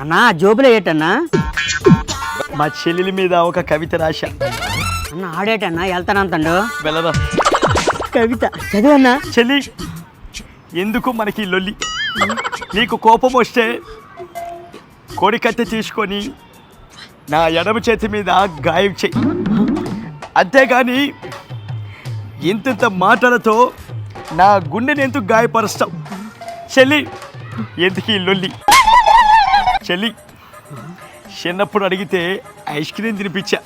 అన్నా జోబులో ఏటన్నా? మా చెల్లెలి మీద ఒక కవిత రాశా. అన్న ఆడేటన్నా వెళ్తానంతండు వెళ్ళదా? కవిత చదివన్నా? చెల్లి ఎందుకు మనకి లొల్లి? నీకు కోపం వస్తే కోడికత్తె తీసుకొని నా ఎడమ చేతి మీద గాయం చెయ్యి. అంతేగాని ఇంతింత మాటలతో నా గుండెని ఎందుకు గాయపరుస్తావు? చెల్లి ఎందుకు ఈ లొల్లి? చెల్లి. చిన్నప్పుడు అడిగితే ఐస్ క్రీమ్ తినిపించా.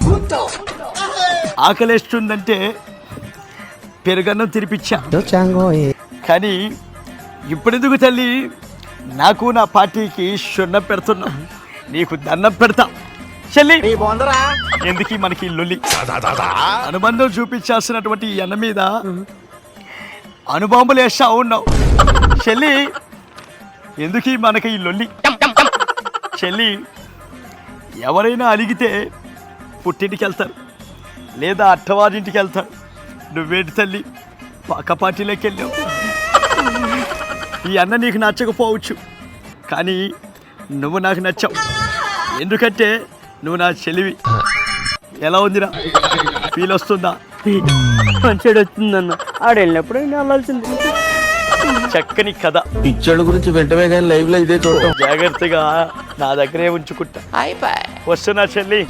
ఆకలేస్తుందంటే పెరుగన్నం తినిపించా. కానీ ఇప్పుడెందుకు తల్లి? నాకు నా పార్టీకి సున్నం పెడుతున్నా. నీకు దండం పెడతా. చెల్లి ఎందుకు మనకి లొల్లి? అనుబంధం చూపించాల్సినటువంటి ఈ అన్న మీద అనుబాంబులు వేస్తా ఉన్నావు. చెల్లి ఎందుకు మనకి ఈ లొల్లి? చెల్లి ఎవరైనా అడిగితే పుట్టింటికి వెళ్తారు లేదా అట్టవారింటికి వెళ్తారు నువ్వేంటి తల్లి పక్క పార్టీలోకి వెళ్ళావు ఈ అన్న నీకు నచ్చకపోవచ్చు కానీ నువ్వు నాకు నచ్చావు. ఎందుకంటే నువ్వు నా చెలివి ఎలా ఉందిరా? ఫీల్ వస్తుందా? మంచిగా వస్తుందన్న. ఆడు వెళ్ళినప్పుడు నేను వెళ్ళాల్సింది చక్కని కథ. పిచ్చోళ్ళ గురించి వెంటనే కానీ లైవ్లో ఇదే చూడటం. జాగ్రత్తగా నా దగ్గరే ఉంచుకుంటా. వస్తున్నా చెల్లి.